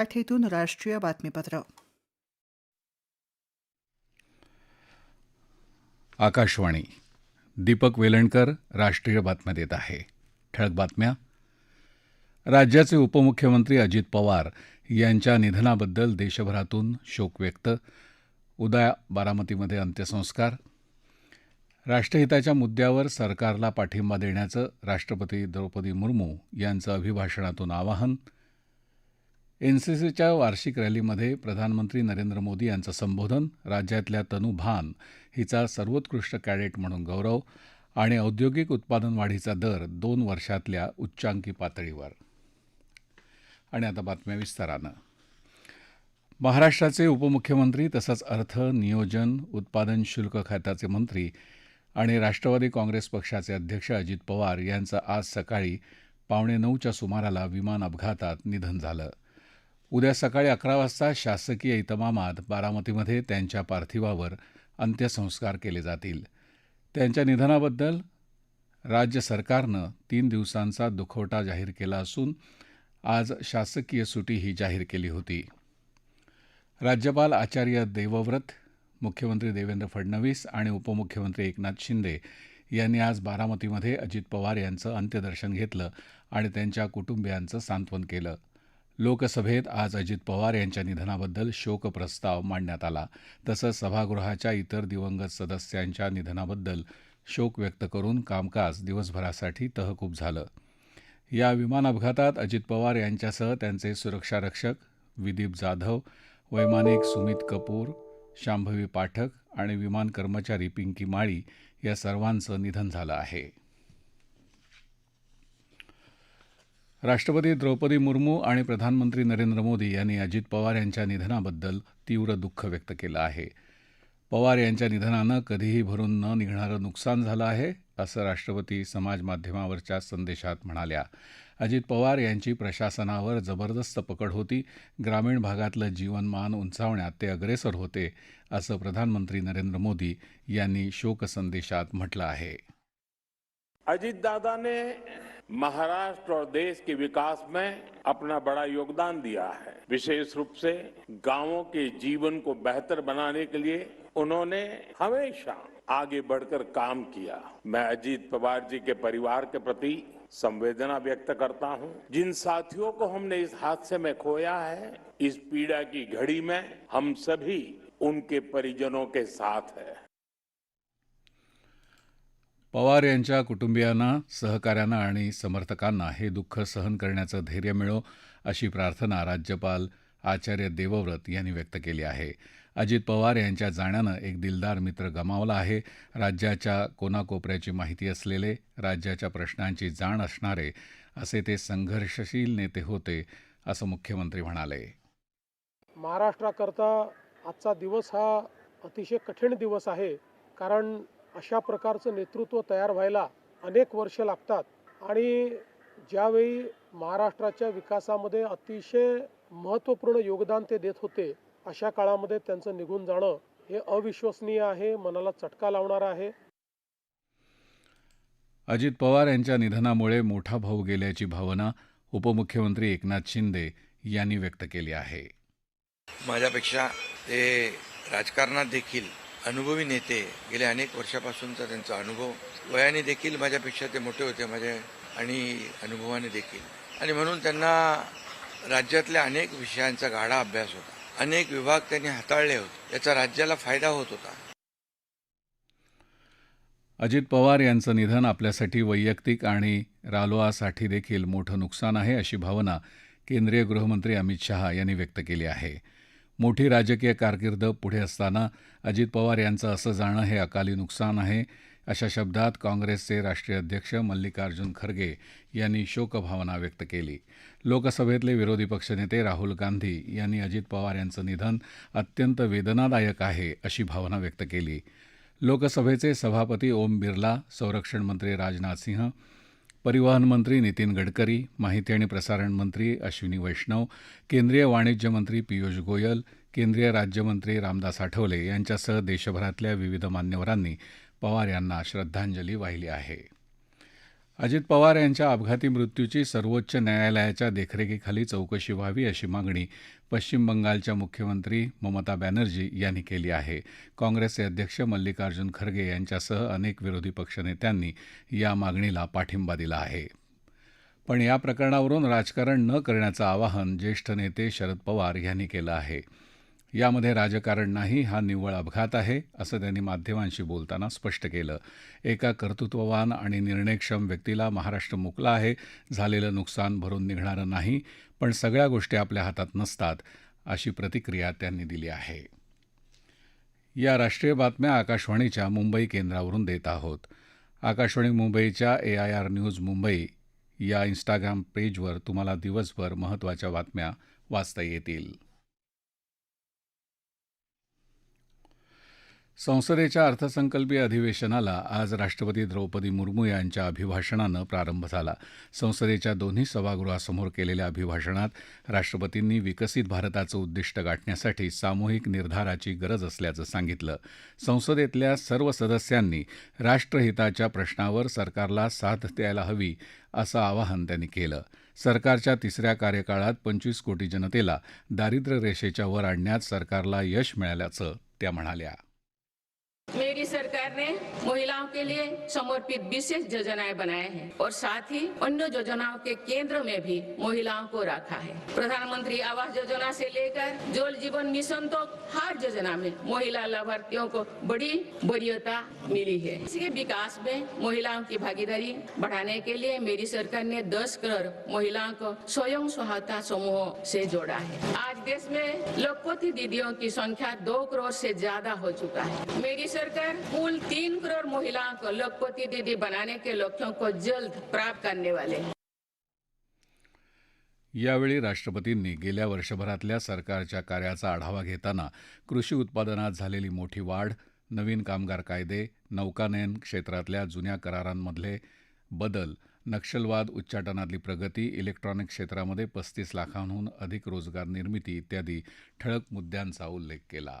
मराठीतून राष्ट्रीय बातमीपत्र आकाशवाणी. दीपक वेलणकर राष्ट्रीय बातम्या देत आहे. ठळक बातम्या. राज्याचे उपमुख्यमंत्री अजित पवार यांच्या निधनाबद्दल देशभरातून शोक व्यक्त. उद्या बारामतीमध्ये अंत्यसंस्कार. राष्ट्रहिताच्या मुद्द्यावर सरकारला पाठिंबा देण्याचं राष्ट्रपती द्रौपदी मुर्मू यांचं अभिभाषणातून आवाहन. एनसीसीच्या वार्षिक रॅलीमध्ये प्रधानमंत्री नरेंद्र मोदी यांचं संबोधन राज्यातल्या तनू भान हिचा सर्वोत्कृष्ट कॅडेट म्हणून गौरव आणि औद्योगिक उत्पादन वाढीचा दर दोन वर्षातल्या उच्चांकी पातळीवर. आणि आता बातम्या विस्तारानं. महाराष्ट्राचे उपमुख्यमंत्री तसंच अर्थ नियोजन उत्पादन शुल्क खात्याचे मंत्री आणि राष्ट्रवादी काँग्रेस पक्षाचे अध्यक्ष अजित पवार यांचं आज सकाळी पावणे नऊच्या सुमाराला विमान अपघातात निधन झालं. उद्या सकाळी अकरा वाजता शासकीय इतमामात बारामतीमध्ये त्यांच्या पार्थिवावर अंत्यसंस्कार केले जातील. त्यांच्या निधनाबद्दल राज्य सरकारनं तीन दिवसांचा दुखवटा जाहीर केला असून आज शासकीय सुटीही जाहीर केली होती. राज्यपाल आचार्य देवव्रत मुख्यमंत्री देवेंद्र फडणवीस आणि उपमुख्यमंत्री एकनाथ शिंदे यांनी आज बारामतीमध्ये अजित पवार यांचं अंत्यदर्शन घेतलं आणि त्यांच्या कुटुंबियांचं सांत्वन केलं. लोकसभेत आज अजित पवार यांच्या निधनाबद्दल शोकप्रस्ताव मांडण्यात आला. तसंच सभागृहाच्या इतर दिवंगत सदस्यांच्या निधनाबद्दल शोक व्यक्त करून कामकाज दिवसभरासाठी तहकूब झालं. या विमान अपघातात अजित पवार यांच्यासह त्यांचे सुरक्षारक्षक विदीप जाधव वैमानिक सुमित कपूर शांभवी पाठक आणि विमान कर्मचारी पिंकी माळी या सर्वांचं निधन झालं आहे. राष्ट्रपती द्रौपदी मुर्मू आणि प्रधानमंत्री नरेंद्र मोदी यांनी अजित पवार यांच्या निधनाबद्दल तीव्र दुःख व्यक्त केलं आहे. पवार यांच्या निधनानं कधीही भरून न निघणारं नुकसान झालं आहे असं राष्ट्रपती समाज माध्यमावरच्या संदेशात म्हणाल्या. अजित पवार यांची प्रशासनावर जबरदस्त पकड होती. ग्रामीण भागातलं जीवनमान उंचावण्यात ते अग्रेसर होते असं प्रधानमंत्री नरेंद्र मोदी यांनी शोकसंदेशात म्हटलं आहे. अजितदादाने महाराष्ट्र और देश के विकास में अपना बड़ा योगदान दिया है। विशेष रूप से गाँवों के जीवन को बेहतर बनाने के लिए उन्होंने हमेशा आगे बढ़कर काम किया। मैं अजीत पवार जी के परिवार के प्रति संवेदना व्यक्त करता हूँ। जिन साथियों को हमने इस हादसे में खोया है, इस पीड़ा की घड़ी में हम सभी उनके परिजनों के साथ हैं। पवार यांच्या कुटुंबियांना सहकाऱ्यांना आणि समर्थकांना हे दुःख सहन करण्याचं धैर्य मिळो अशी प्रार्थना राज्यपाल आचार्य देवव्रत यांनी व्यक्त केली आहे. अजित पवार यांच्या जाण्यानं एक दिलदार मित्र गमावला आहे. राज्याच्या कोनाकोपऱ्याची माहिती असलेले राज्याच्या प्रश्नांची जाण असणारे असे ते संघर्षशील नेते होते असं मुख्यमंत्री म्हणाले. महाराष्ट्राकरता आजचा दिवस हा अतिशय कठीण दिवस आहे. कारण अशा प्रकारचं नेतृत्व तयार व्हायला अनेक वर्ष लागतात. आणि ज्यावेळी महाराष्ट्राच्या विकासामध्ये अतिशय महत्त्वपूर्ण योगदान ते देत होते अशा काळामध्ये त्यांचं निघून जाणं हे अविश्वसनीय आहे मनाला चटका लावणारं आहे. अजित पवार यांच्या निधनामुळे मोठा भाऊ गेल्याची भावना उपमुख्यमंत्री एकनाथ शिंदे यांनी व्यक्त केली आहे. माझ्यापेक्षा ते राजकारणात देखील अनुभवी नेते गेल्या अनेक वर्षापासूनचा त्यांचा अनुभव. वयाने देखील माझ्यापेक्षा ते मोठे होते माझ्या आणि अनुभवाने देखील. आणि म्हणून त्यांना राज्यातल्या अनेक विषयांचा गाढा अभ्यास होता. अनेक विभाग त्यांनी हाताळले होते. याचा राज्याला फायदा होत होता. अजित पवार यांचं निधन आपल्यासाठी वैयक्तिक आणि रालोआसाठी देखील मोठं नुकसान आहे अशी भावना केंद्रीय गृहमंत्री अमित शहा यांनी व्यक्त केली आहे. मोठी राजकीय कारकीर्द पुढे असताना अजित पवार यांचं असं जाणं हे अकाली नुकसान आहे अशा शब्दात काँग्रेसचे राष्ट्रीय अध्यक्ष मल्लिकार्जुन खरगे यांनी शोकभावना व्यक्त केली. लोकसभेतले विरोधी पक्षनेते राहुल गांधी यांनी अजित पवार यांचं निधन अत्यंत वेदनादायक आहे अशी भावना व्यक्त केली. लोकसभेचे सभापती ओम बिर्ला संरक्षण मंत्री राजनाथ सिंह परिवहन मंत्री नितीन गडकरी माहिती आणि प्रसारण मंत्री अश्विनी वैष्णव केंद्रीय वाणिज्य मंत्री पियुष गोयल केंद्रीय राज्यमंत्री रामदास आठवले यांच्यासह देशभरातल्या विविध मान्यवरांनी पवार यांना श्रद्धांजली वाहिली आहे. अजित पवार यांच्या अपघाती मृत्यूची सर्वोच्च न्यायालयाच्या देखरेखीखाली चौकशी व्हावी अशी मागणी पश्चिम बंगालच्या मुख्यमंत्री ममता बॅनर्जी यांनी केली आहे. काँग्रेसचे अध्यक्ष मल्लिकार्जुन खरगे यांच्यासह अनेक विरोधी पक्षनेत्यांनी या मागणीला पाठिंबा दिला आहे. पण या प्रकरणावरून राजकारण न करण्याचं आवाहन ज्येष्ठ नेते शरद पवार यांनी केलं आहे. यामध्ये राजकारण नाही हा निव्वळ अपघात आहे असं त्यांनी माध्यमांशी बोलताना स्पष्ट केलं. एका कर्तृत्ववान आणि निर्णयक्षम व्यक्तीला महाराष्ट्र मुकला आहे झालेलं नुकसान भरून निघणारं नाही पण सगळ्या गोष्टी आपल्या हातात नसतात अशी प्रतिक्रिया त्यांनी दिली आहे. या राष्ट्रीय बातम्या आकाशवाणीच्या मुंबई केंद्रावरून देत आहोत. आकाशवाणी मुंबईच्या A I R news Mumbai या इंस्टाग्राम पेजवर तुम्हाला दिवसभर महत्त्वाच्या बातम्या वाचता येतील. संसदेच्या अर्थसंकल्पीय अधिवेशनाला आज राष्ट्रपती द्रौपदी मुर्मू यांच्या अभिभाषणानं प्रारंभ झाला. संसदेच्या दोन्ही सभागृहासमोर केलेल्या अभिभाषणात राष्ट्रपतींनी विकसित भारताचं उद्दिष्ट गाठण्यासाठी सामूहिक निर्धाराची गरज असल्याचं सांगितलं. संसदेतल्या सर्व सदस्यांनी राष्ट्रहिताच्या प्रश्नावर सरकारला साथ द्यायला हवी असं आवाहन त्यांनी केलं. सरकारच्या तिसऱ्या कार्यकाळात पंचवीस कोटी जनतेला दारिद्र्य रेषेच्या वर आणण्यात सरकारला यश मिळाल्याचं त्या म्हणाल्या. मेरी सरकार ने महिलाओं के लिए समर्पित विशेष योजनाएँ बनाए हैं और साथ ही अन्य योजनाओं के केंद्र में भी महिलाओं को रखा है। प्रधानमंत्री आवास योजना से लेकर जल जीवन मिशन तो हर योजना में महिला लाभार्थियों को बड़ी वरीयता मिली है। इसके विकास में महिलाओं की भागीदारी बढ़ाने के लिए मेरी सरकार ने 10 करोड़ महिलाओं को स्वयं सहायता समूह से जोड़ा है। आज देश में लखपति दीदियों की संख्या दो करोड़ से ज़्यादा हो चुका है। मेरी सरकार कुल तीन करोड़ महिलाओं को लखपति दीदी बनाने के लक्ष्यों को जल्द प्राप्त करने वाले हैं। यावेळी राष्ट्रपतींनी गेल्या वर्षभरातल्या सरकारच्या कार्याचा आढावा घेताना कृषी उत्पादनात झालेली मोठी वाढ नवीन कामगार कायदे नौकानयन क्षेत्रातल्या जुन्या करारांमधले बदल नक्षलवाद उच्चाटनातली प्रगती इलेक्ट्रॉनिक क्षेत्रामध्ये पस्तीस लाखांहून अधिक रोजगार निर्मिती इत्यादी ठळक मुद्द्यांचा उल्लेख केला.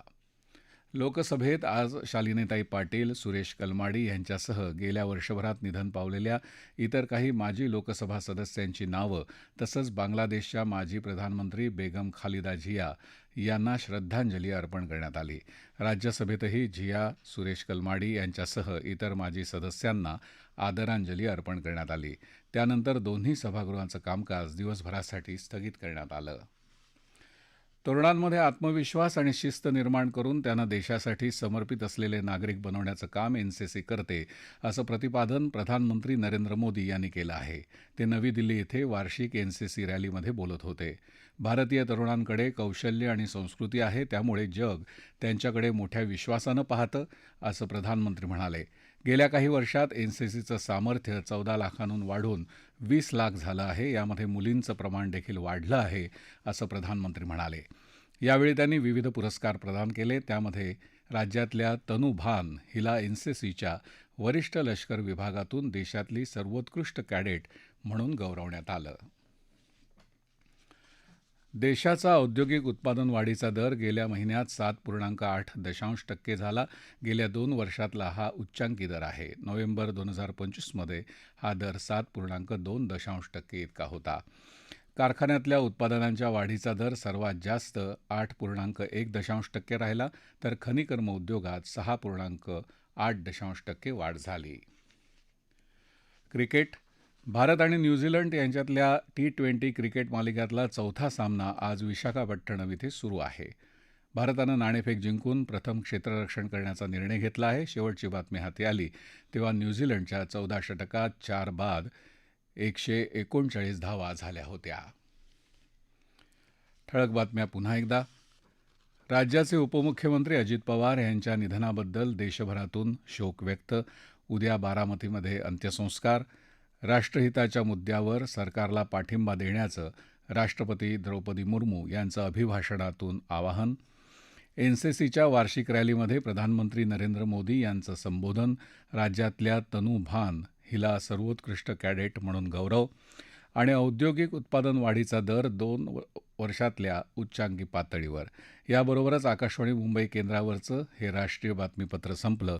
लोकसभेत आज शालिनीताई पाटील सुरेश कलमाडी यांच्यासह गेल्या वर्षभरात निधन पावलेल्या इतर काही माजी लोकसभा सदस्यांची नावं तसंच बांगलादेशच्या माजी प्रधानमंत्री बेगम खालिदा झिया यांना श्रद्धांजली अर्पण करण्यात आली. राज्यसभेतही झिया सुरेश कलमाडी यांच्यासह इतर माजी सदस्यांना आदरांजली अर्पण करण्यात आली. त्यानंतर दोन्ही सभागृहांचं कामकाज दिवसभरासाठी स्थगित करण्यात आलं. तरुणांमध्ये आत्मविश्वास आणि शिस्त निर्माण करून त्यांना देशासाठी समर्पित असलेले नागरिक बनवण्याचं काम एनसीसी करते असं प्रतिपादन प्रधानमंत्री नरेंद्र मोदी यांनी केलं आहे. ते नवी दिल्ली इथे वार्षिक एनसीसी रॅलीमध्ये बोलत होते. भारतीय तरुणांकडे कौशल्य आणि संस्कृती आहे त्यामुळे जग त्यांच्याकडे मोठ्या विश्वासानं पाहतं असं प्रधानमंत्री म्हणाले. गेल्या काही वर्षात एनसीसीचं सामर्थ्य चौदा लाखांहून वाढून वीस लाख झालं आहे. यामध्ये मुलींचं प्रमाण देखील वाढलं आहे असं प्रधानमंत्री म्हणाले. यावेळी त्यांनी विविध पुरस्कार प्रदान केले. त्यामध्ये राज्यातल्या तनू भान हिला एनसीसीच्या वरिष्ठ लष्कर विभागातून देशातली सर्वोत्कृष्ट कॅडेट म्हणून गौरवण्यात आलं. देशाचा औद्योगिक उत्पादन वाढीचा दर गेल्या महिन्यात सात पूर्णांक आठ दशांश टक्के झाला. गेल्या दोन वर्षातला हा उच्चांकी दर आहे. नोव्हेंबर दोन हजार पंचवीसमध्ये हा दर सात पूर्णांक दोन दशांश टक्के इतका होता. कारखान्यातल्या उत्पादनांच्या वाढीचा दर सर्वात जास्त आठ पूर्णांक एक दशांश टक्के राहिला तर खनिकर्म उद्योगात सहा पूर्णांक आठ दशांश टक्के वाढ झाली. क्रिकेट भारत आणि न्यूझीलंड यांच्यातल्या टी ट्वेंटी क्रिकेट मालिकेतला चौथा सामना आज विशाखापट्टणम इथे सुरू आहे. भारतानं नाणेफेक जिंकून प्रथम क्षेत्ररक्षण करण्याचा निर्णय घेतला आहे. शेवटची बातमी हाती आली तेव्हा न्यूझीलंडच्या चौदा षटकात चार बाद एकशे एकोणचाळीस धावा झाल्या होत्या. ठळक बातम्या पुन्हा एकदा. राज्याचे उपमुख्यमंत्री अजित पवार यांच्या निधनाबद्दल देशभरातून शोक व्यक्त. उद्या बारामतीमध्ये अंत्यसंस्कार. राष्ट्रहिताच्या मुद्द्यावर सरकारला पाठिंबा देण्याचं राष्ट्रपती द्रौपदी मुर्मू यांचं अभिभाषणातून आवाहन. एनसीसीच्या वार्षिक रॅलीमध्ये प्रधानमंत्री नरेंद्र मोदी यांचं संबोधन. राज्यातल्या तनू भान हिला सर्वोत्कृष्ट कॅडेट म्हणून गौरव. आणि औद्योगिक उत्पादन वाढीचा दर दोन वर्षातल्या उच्चांकी पातळीवर. याबरोबरच आकाशवाणी मुंबई केंद्रावरचं हे राष्ट्रीय बातमीपत्र संपलं.